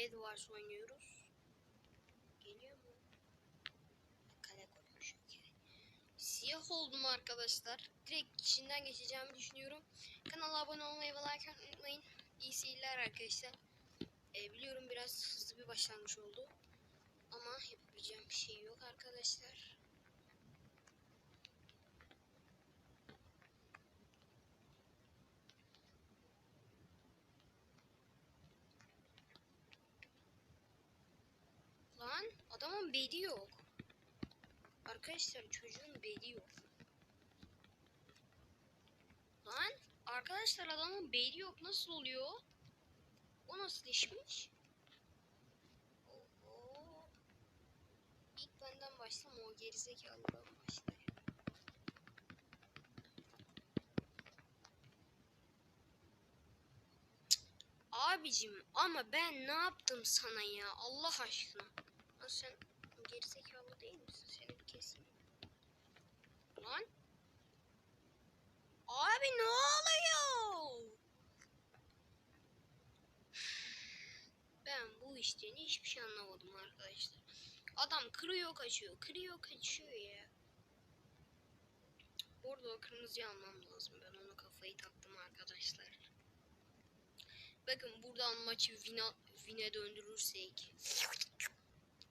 Bed Wars oynuyoruz. Geliyor mu? Kale koymuş. okey. Siyah oldum arkadaşlar. Direkt içinden geçeceğimi düşünüyorum. Kanala abone olmayı ve like unutmayın. İyi seyirler arkadaşlar. Ee, biliyorum biraz hızlı bir başlangıç oldu. Ama yapabileceğim bir şey yok arkadaşlar. Lan adamın bedi yok. Arkadaşlar çocuğun bedi yok. Lan arkadaşlar adamın bedi yok nasıl oluyor? O nasıl işmiş? Oho. İlk benden başlama o gerizekalıdan başlayayım. Abicim ama ben ne yaptım sana ya Allah aşkına. Sen gerizekalı değil misin? Seni bir keseyim. Lan. Abi ne oluyor? Ben bu işten hiçbir şey anlamadım arkadaşlar. Adam kırıyor kaçıyor, kırıyor kaçıyor ya. Orada o kırmızıyı almam lazım. Ben ona kafayı taktım arkadaşlar. Bakın buradan maçı vine, vine döndürürsek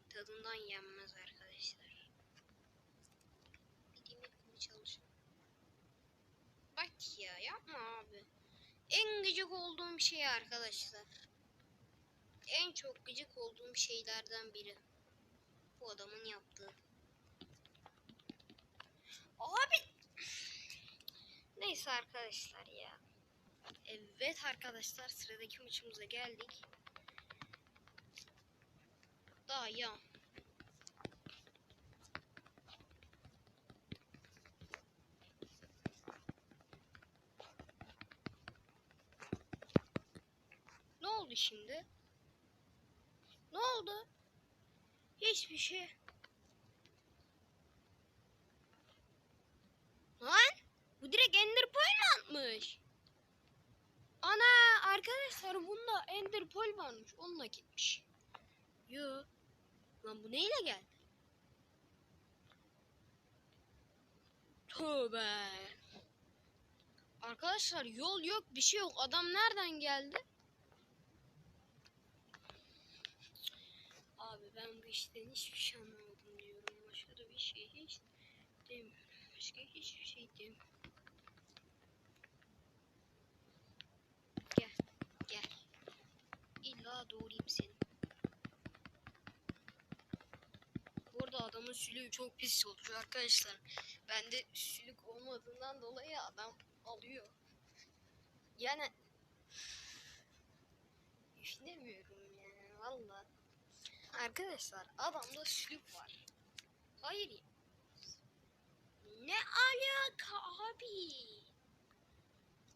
tadından yenmez arkadaşlar. Bir kılıç çalışıyor. Bak ya yapma abi. En gıcık olduğum şey arkadaşlar. En çok gıcık olduğum şeylerden biri. Bu adamın yaptığı. Abi. Neyse arkadaşlar ya. Evet arkadaşlar sıradaki maçımıza geldik. Daha ya. Ne oldu şimdi? Ne oldu? Hiçbir şey. Lan bu direkt Ender Pearl atmış? Ana arkadaşlar bunda Ender Pearl varmış. Onunla gitmiş. Yo. Lan bu neyle geldi? Tövbe. Arkadaşlar yol yok bir şey yok. Adam nereden geldi? Abi ben bu işten hiçbir şey anlamadım diyorum. Başka da bir şey hiç demiyorum. Başka hiçbir şey demiyorum. Gel, gel. İlla doğrayayım seni. Burada adamın sülüğü çok pis oluyor arkadaşlar. Bende sülük olmadığından dolayı adam alıyor. Yani düşünemiyorum yani valla. Arkadaşlar adamda sülük var. Hayır. Ne alaka abi?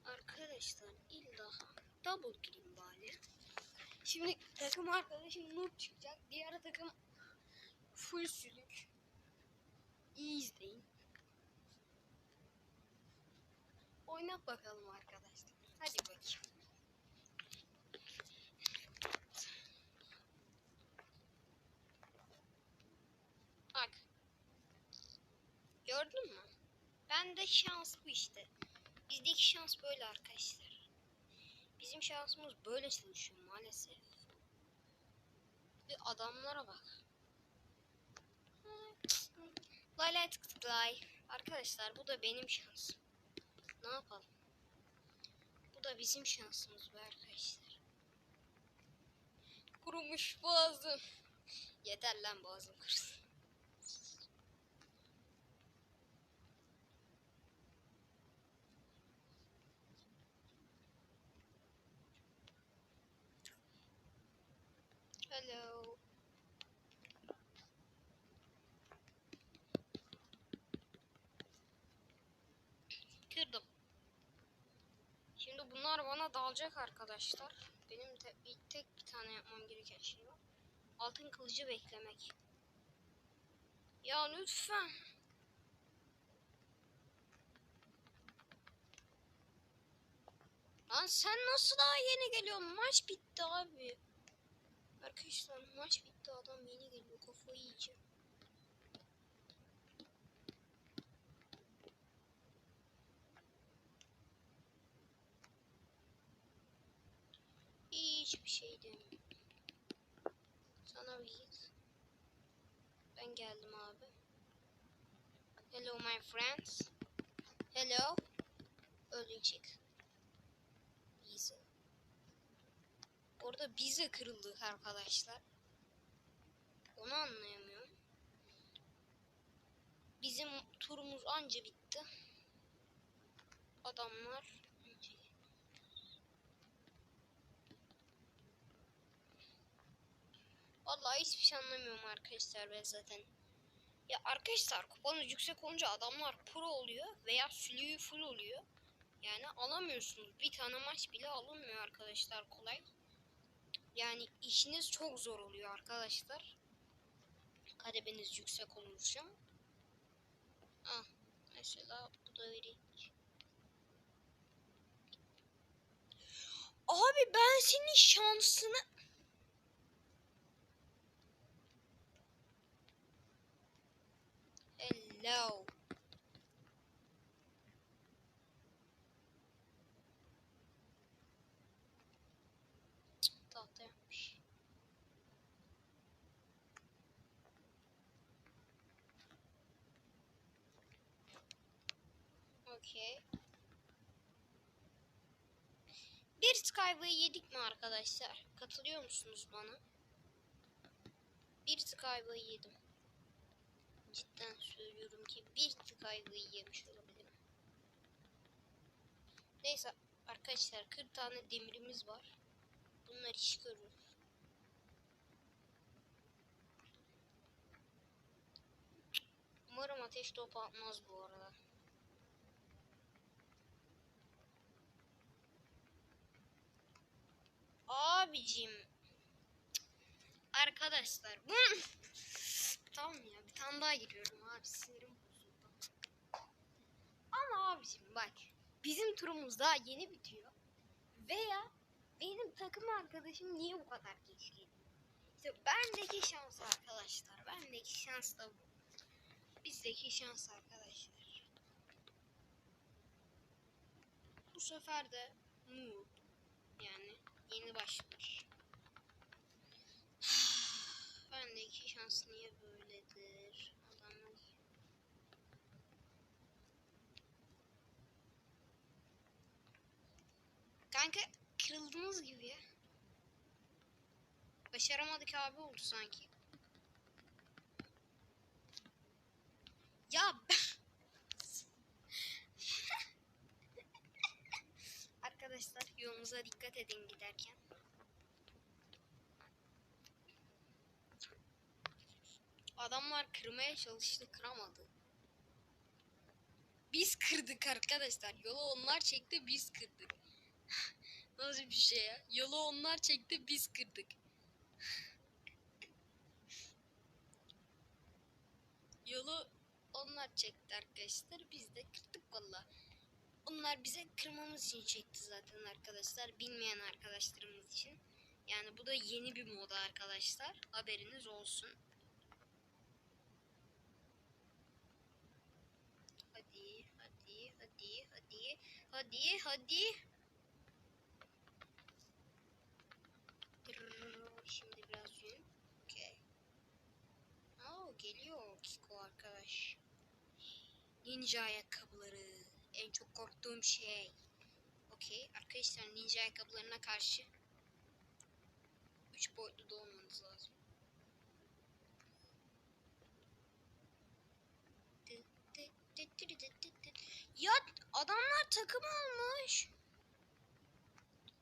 Arkadaşlar illa double kill bari. Şimdi takım arkadaşım noob çıkacak. Diğer takım full sülük. İyi izleyin. Oynat bakalım arkadaşlar. Hadi bakayım. Bak. Gördün mü? Ben de şans bu işte. Bizdeki şans böyle arkadaşlar. Bizim şansımız böyle çalışıyor maalesef. Bir adamlara bak. Tık lay. Arkadaşlar bu da benim şansım. Ne yapalım? Bu da bizim şansımız be arkadaşlar. Kurumuş boğazım. Yeter lan boğazım kurusun. Hello. Kırdım. Şimdi bunlar bana dalacak arkadaşlar. Benim te bir tek bir tane yapmam gereken şey var. Altın kılıcı beklemek. Ya lütfen. Lan sen nasıl daha yeni geliyorsun? Maç bitti abi. Arkadaşlar maç bitti adam yeni geliyor kafayı yiyeceğim. Hiçbir şey demiyorum. Sana bir git. Ben geldim abi. Hello my friends. Hello. Ölecek. Bize. Orada bize kırıldık arkadaşlar. Onu anlayamıyorum. Bizim turumuz anca bitti. Adamlar Vallahi hiçbir şey anlamıyorum arkadaşlar ben zaten. Ya arkadaşlar kupanız yüksek olunca adamlar pro oluyor veya sülüğü full oluyor. Yani alamıyorsunuz. Bir tane maç bile alınmıyor arkadaşlar kolay. Yani işiniz çok zor oluyor arkadaşlar. Kademeniz yüksek olunca. Ah mesela bu da vereyim. Abi ben senin şansını Hello. Cık, Tahta yapmış. Okey. Skyway yedik mi arkadaşlar? Katılıyor musunuz bana? Bir Skyway yedim. Cidden söylüyorum ki bir aygıyı yemiş olabilirim. Neyse arkadaşlar 40 tane demirimiz var. Bunlar iş görür. Umarım ateş topu atmaz bu arada. Abicim. Arkadaşlar bu Tamam ya bir tane daha giriyorum abi sinirim bozuldu. Ama abicim bak bizim turumuz daha yeni bitiyor. Veya benim takım arkadaşım niye bu kadar geç geliyor? İşte bendeki şans arkadaşlar. Bendeki şans da bu. Bizdeki şans arkadaşlar. Bu sefer de noob. Yani yeni başlamış. Bendeki şans niye böyledir? Adamlar... Kanka kırıldınız gibi ya. Başaramadık abi oldu sanki. Ya ben... Arkadaşlar yolunuza dikkat edin giderken. Adamlar kırmaya çalıştı kıramadı. Biz kırdık arkadaşlar. Yolu onlar çekti biz kırdık. Nasıl bir şey ya? Yolu onlar çekti biz kırdık. Yolu onlar çekti arkadaşlar. Biz de kırdık valla. Onlar bize kırmamız için çekti zaten arkadaşlar. Bilmeyen arkadaşlarımız için. Yani bu da yeni bir moda arkadaşlar. Haberiniz olsun. Hadi, hadi, hadi, hadi, hadi, hadi. Şimdi biraz zoom. Okey. Oo, geliyor Kiko arkadaş. Ninja ayakkabıları. En çok korktuğum şey. Okey. Arkadaşlar ninja ayakkabılarına karşı 3 boyutlu da olmanız lazım. Ya adamlar takım olmuş.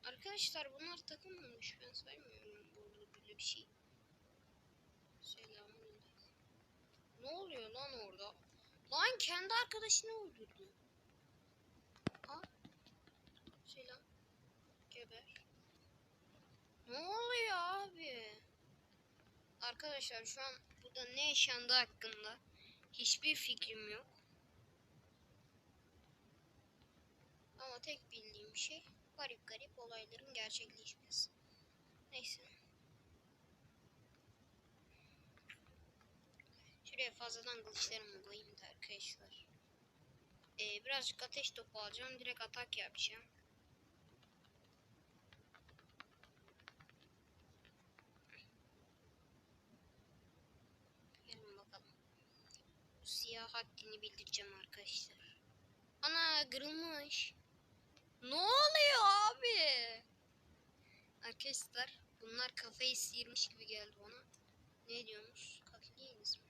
Arkadaşlar bunlar takım olmuş. Ben saymıyorum burada böyle bir şey. Selamünaleyküm. Ne oluyor lan orada? Lan kendi arkadaşını öldürdü. Ne oluyor abi? Arkadaşlar şu an burada ne yaşandı hakkında hiçbir fikrim yok. Ama tek bildiğim şey garip garip olayların gerçekleşmesi. Neyse. Şuraya fazladan kılıçlarımı koyayım da arkadaşlar. Ee, birazcık ateş topu alacağım. Direkt atak yapacağım. Haddini bildireceğim arkadaşlar. Ana kırılmış. Ne oluyor abi? Arkadaşlar bunlar kafayı sıyırmış gibi geldi bana. Ne diyorsunuz? Kafayı yediniz mi?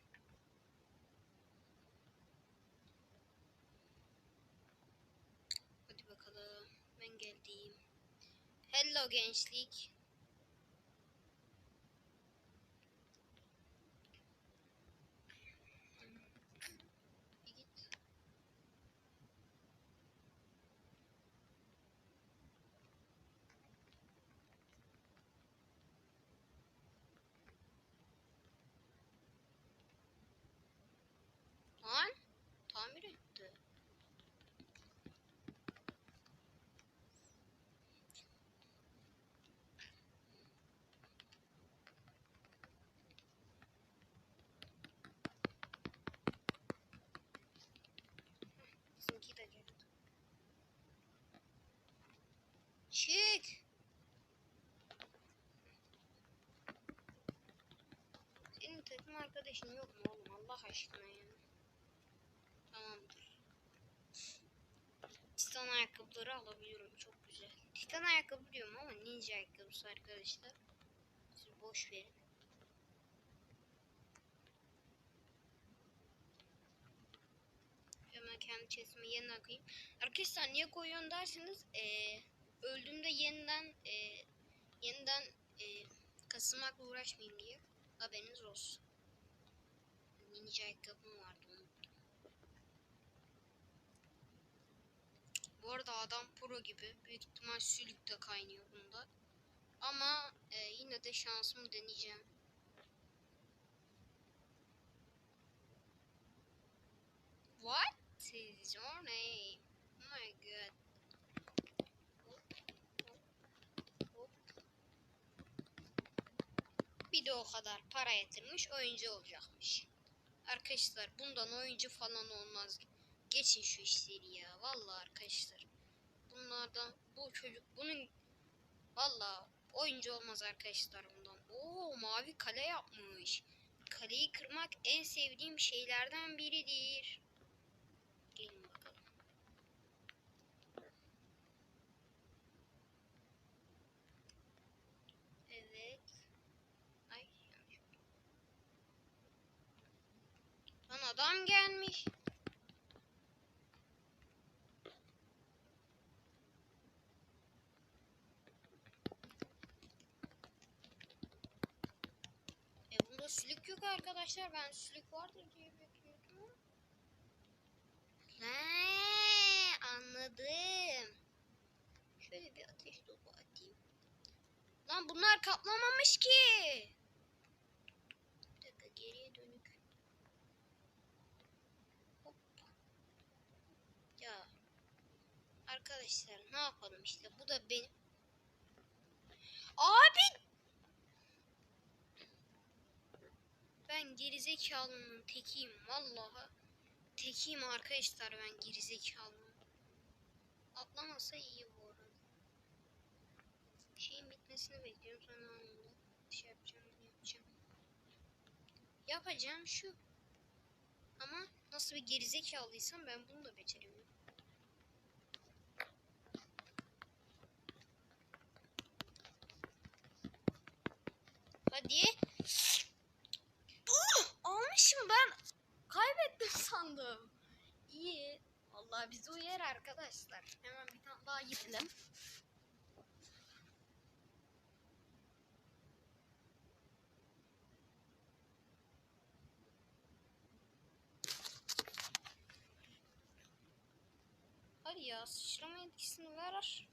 Hadi bakalım. Ben geldim. Hello gençlik. Bir git. Lan tamir etti. Geldi. Çık. Senin takım arkadaşın yok mu oğlum Allah aşkına ya. Tamamdır. Titan ayakkabıları alabiliyorum çok güzel. Titan ayakkabı diyorum ama ninja ayakkabısı arkadaşlar. Siz boş verin. Hemen kendi chestimi yeniden koyayım. Arkadaşlar niye koyuyorsun derseniz eee öldüğümde yeniden eee yeniden eee kasılmakla uğraşmayayım diye haberiniz olsun. Ninja ayakkabım vardı unuttum. Bu arada adam pro gibi. Büyük ihtimal sülük de kaynıyor bunda. Ama e, yine de şansımı deneyeceğim. What is your name? Oh my god. Bir de o kadar para yatırmış oyuncu olacakmış. Arkadaşlar bundan oyuncu falan olmaz. Geçin şu işleri ya. Vallahi arkadaşlar. Bunlardan bu çocuk bunun vallahi oyuncu olmaz arkadaşlar bundan. Oo mavi kale yapmış. Kaleyi kırmak en sevdiğim şeylerden biridir. Gelin bakalım. Evet. Ay yanlış oldu. Lan adam gelmiş. E bunda sülük yok arkadaşlar. Ben sülük vardır diye bekliyordum. He, anladım. Şöyle bir ateş topu atayım. Lan bunlar kaplamamış ki. Bir dakika geriye dönük. Hop. Ya. Arkadaşlar ne yapalım işte. Bu da benim. Abi Ben gerizekalının tekiyim vallahi. Tekiyim arkadaşlar ben gerizekalının. Atlamasa iyi bu arada. Şeyin bitmesini bekliyorum sonra anında şey yapacağım yapacağım. Yapacağım şu. Ama nasıl bir gerizekalıysam ben bunu da beceremiyorum. Hadi. Vallahi bize uyar arkadaşlar. Hemen bir tane daha gidelim. Hadi ya sıçrama etkisini ver.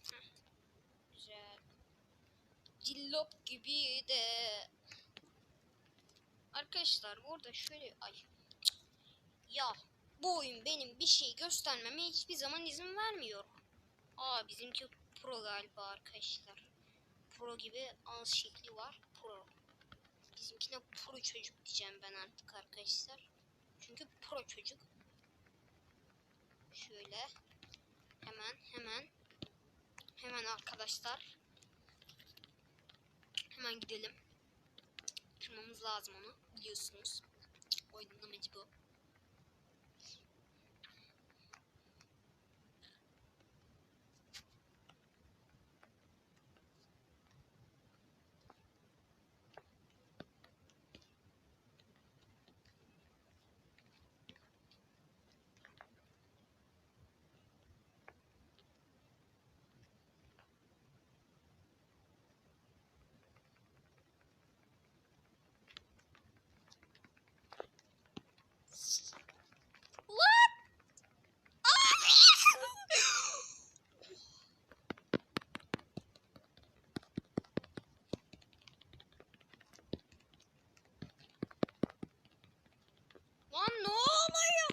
Güzel. Cillop gibi de. Arkadaşlar burada şöyle ay. Ya bu oyun benim bir şey göstermeme hiçbir zaman izin vermiyor. Aa bizimki pro galiba arkadaşlar. Pro gibi ağız şekli var. Pro. Bizimkine pro çocuk diyeceğim ben artık arkadaşlar. Çünkü pro çocuk. Şöyle. Hemen hemen. Hemen arkadaşlar. Hemen gidelim. Kırmamız lazım onu. Biliyorsunuz. Oyunun amacı bu. What? Lan ne oluyor?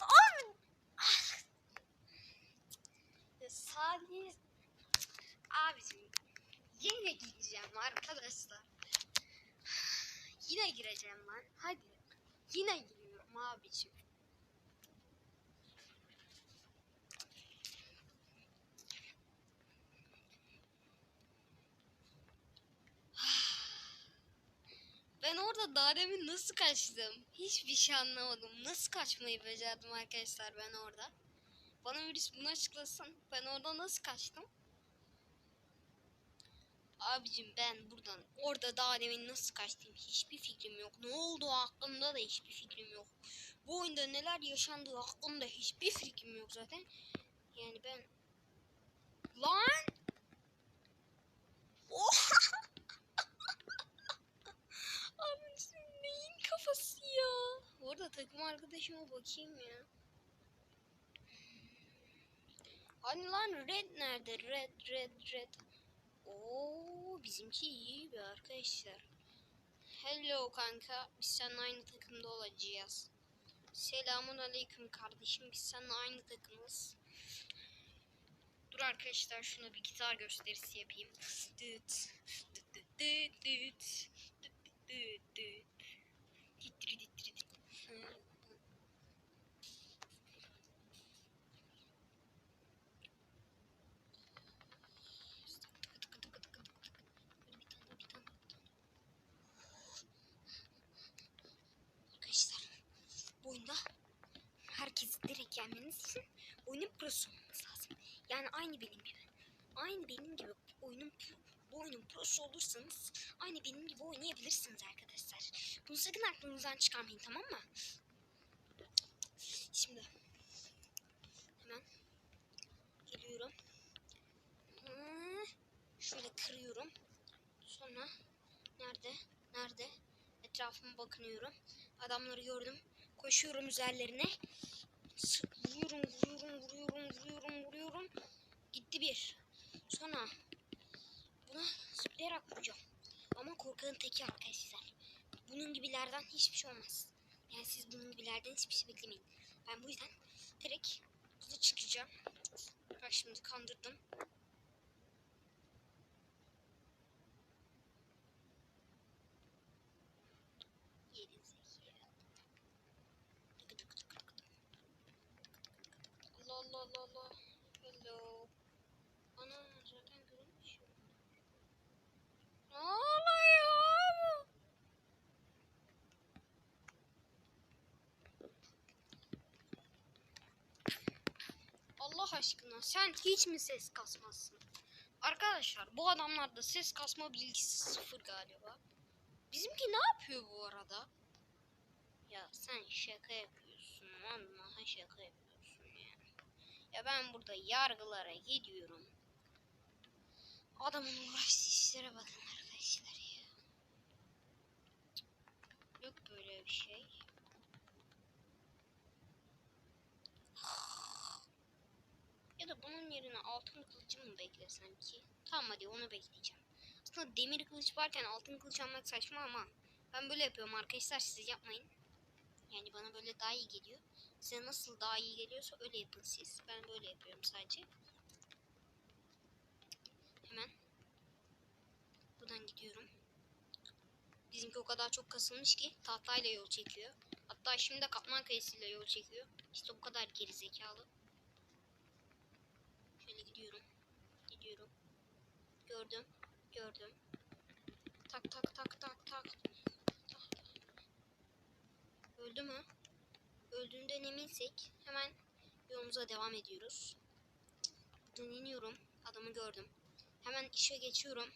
Abi. Ya Salih. Abicim yine gireceğim arkadaşlar. Yine gireceğim lan. Hadi. Yine giriyorum abicim. Ben orada daha demin nasıl kaçtım? Hiçbir şey anlamadım. Nasıl kaçmayı becerdim arkadaşlar ben orada? Bana birisi bunu açıklasın. Ben orada nasıl kaçtım? Abicim ben buradan orada daha demin nasıl kaçtım hiçbir fikrim yok. Ne oldu hakkında da hiçbir fikrim yok. Bu oyunda neler yaşandığı hakkında hiçbir fikrim yok zaten. Yani ben... Lan! Oha! Abi senin neyin kafası ya? Orada takım arkadaşıma bakayım ya. Hani lan red nerede? Red, red, red. Oo, bizimki iyi bir arkadaşlar. Hello kanka. Biz seninle aynı takımda olacağız. Selamun aleyküm kardeşim. Biz seninle aynı takımız. Dur arkadaşlar şuna bir gitar gösterisi yapayım. Düt, düt, düt, düt, düt, düt, düt, düt dit. Hı. Arkadaşlar bu oyunda herkesi direkt yenmeniz için oyunun prosu olmanız lazım. Yani aynı benim gibi. Aynı benim gibi oyunun bu oyunun prosu olursanız aynı benim gibi oynayabilirsiniz arkadaşlar. Bunu sakın aklınızdan çıkarmayın tamam mı? Şimdi hemen geliyorum. Şöyle kırıyorum. Sonra nerede? Nerede? Etrafıma bakınıyorum. Adamları gördüm. Koşuyorum üzerlerine. Vuruyorum, vuruyorum, vuruyorum, vuruyorum, vuruyorum. Gitti bir. Sonra buna zıplayarak vuracağım. Ama korkanın teki arkadaşlar. Bunun gibilerden hiçbir şey olmaz. Yani siz bunun gibilerden hiçbir şey beklemeyin. Ben bu yüzden direkt hızlı çıkacağım. Bak şimdi kandırdım. Yedi zeki. Tıkı tıkı tıkı tıkı tıkı. Allah Allah Allah Allah. Hello. Ana zaten görünmüş. Ne oluyor? Allah aşkına sen hiç mi ses kasmazsın? Arkadaşlar bu adamlarda ses kasma bilgisi sıfır galiba. Bizimki ne yapıyor bu arada? Ya sen şaka yapıyorsun. Vallahi şaka yapıyorsun ya. Ya ben burada yargılara gidiyorum. Adamın uğraştığı işlere bakın arkadaşlar ya. Yok böyle bir şey. yerine altın kılıcımı mı beklesem ki? Tamam hadi onu bekleyeceğim. Aslında demir kılıç varken altın kılıç almak saçma ama ben böyle yapıyorum arkadaşlar siz yapmayın. Yani bana böyle daha iyi geliyor. Size nasıl daha iyi geliyorsa öyle yapın siz. Ben böyle yapıyorum sadece. Hemen buradan gidiyorum. Bizimki o kadar çok kasılmış ki tahtayla yol çekiyor. Hatta şimdi de kaplan kayısıyla yol çekiyor. İşte o kadar gerizekalı. Gördüm. Gördüm. Tak tak tak tak tak. Öldü mü? Öldüğünden eminsek hemen yolumuza devam ediyoruz. Buradan iniyorum. Adamı gördüm. Hemen işe geçiyorum.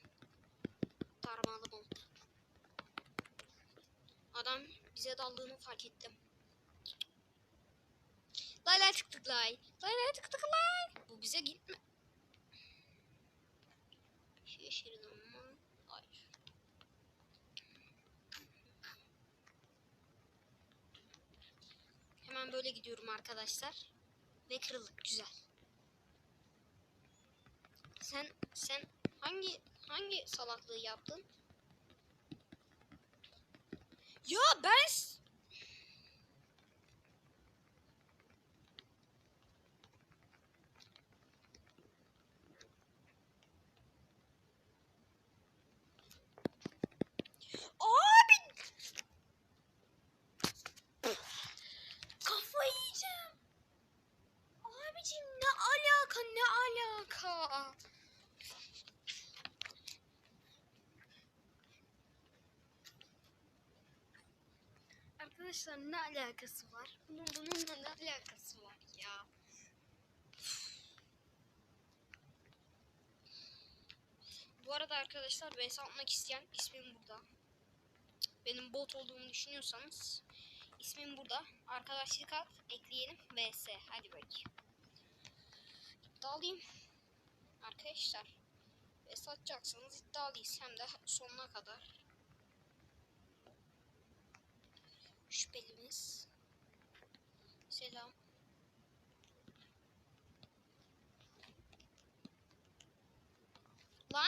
Darmalı bom. Adam bize daldığını fark ettim. Lay lay tık tık lay. Lay lay tık tık lay. Bu bize gitme. Şaşırdım mı? Hayır. Hemen böyle gidiyorum arkadaşlar. Ve kırıldık. Güzel. Sen sen hangi hangi salaklığı yaptın? Ya ben s- Abi Kafayı yiyeceğim. Abicim ne alaka ne alaka? Arkadaşlar ne alakası var? Bunun bununla ne alakası var ya? Bu arada arkadaşlar VS atmak isteyen ismim burada. Benim bot olduğumu düşünüyorsanız ismim burada. Arkadaşlık at, ekleyelim VS. Hadi bakayım. İddialıyım. Arkadaşlar VS atacaksanız iddialıyız hem de sonuna kadar. Şüphelimiz. Selam. Lan!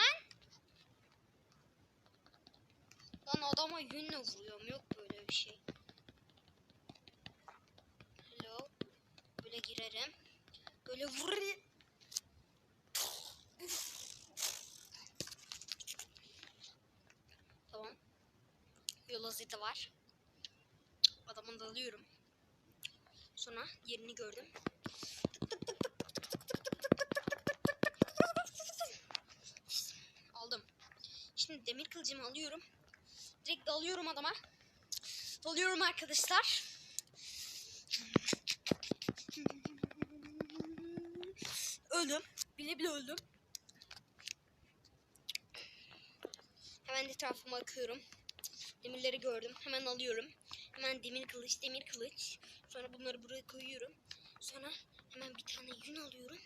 Lan adama yünle vuruyorum. Yok böyle bir şey. Hello. Böyle girerim. Böyle vururum. Tamam. Yol azidi var. Adamı dalıyorum. Sonra yerini gördüm. Aldım. Şimdi demir kılıcımı alıyorum. Direkt dalıyorum adama. Dalıyorum arkadaşlar. Öldüm. Bile bile öldüm. Hemen etrafıma bakıyorum. Demirleri gördüm. Hemen alıyorum. Hemen demir kılıç, demir kılıç. Sonra bunları buraya koyuyorum. Sonra hemen bir tane yün alıyorum.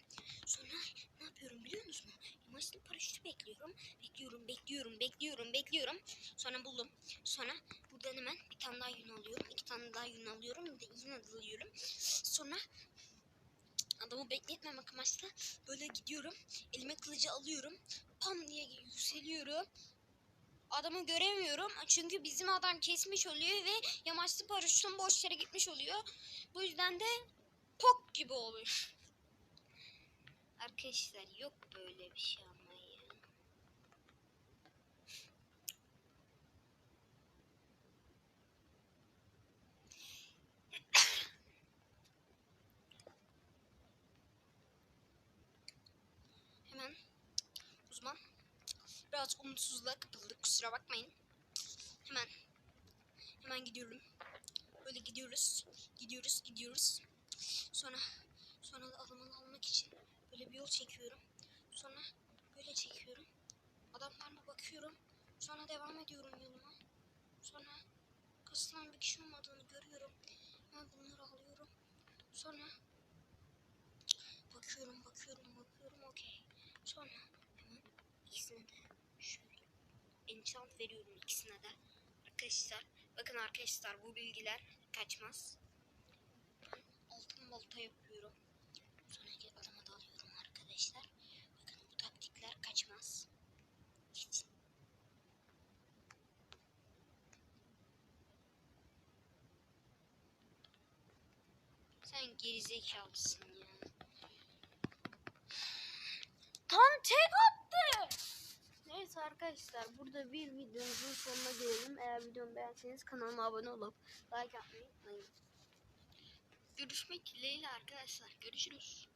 Sonra ne yapıyorum biliyor musun? Maçlı paraşütü bekliyorum. Bekliyorum, bekliyorum, bekliyorum, bekliyorum. Sonra buldum. Sonra buradan hemen bir tane daha yün alıyorum. iki tane daha yün alıyorum. Bir de yine alıyorum. Sonra adamı bekletmemek amaçlı böyle gidiyorum. Elime kılıcı alıyorum. Pam diye yükseliyorum. Adamı göremiyorum çünkü bizim adam kesmiş oluyor ve yamaçlı paraşütün boş yere gitmiş oluyor. Bu yüzden de pok gibi oluyor. Arkadaşlar yok böyle bir şey ama ya. Hemen uzman biraz umutsuzluğa kapıldık kusura bakmayın. Hemen hemen gidiyorum. Böyle gidiyoruz. Gidiyoruz, gidiyoruz. Sonra sonra da adamı almak için böyle bir yol çekiyorum. Sonra böyle çekiyorum. Adamlarına bakıyorum. Sonra devam ediyorum yoluma. Sonra kasılan bir kişi olmadığını görüyorum. Hemen bunları alıyorum. Sonra bakıyorum, bakıyorum, bakıyorum. Okey. Sonra hemen ikisine de enchant veriyorum ikisine de. Arkadaşlar bakın arkadaşlar bu bilgiler kaçmaz. Altın balta yapıyorum. Sonra gel adama dalıyorum arkadaşlar. Bakın bu taktikler kaçmaz. Geçin. Sen gerizekalısın ya. Tam tek attı. Neyse arkadaşlar burada bir videomuzun sonuna gelelim. Eğer videomu beğenseniz kanalıma abone olup like atmayı unutmayın. Görüşmek dileğiyle arkadaşlar. Görüşürüz.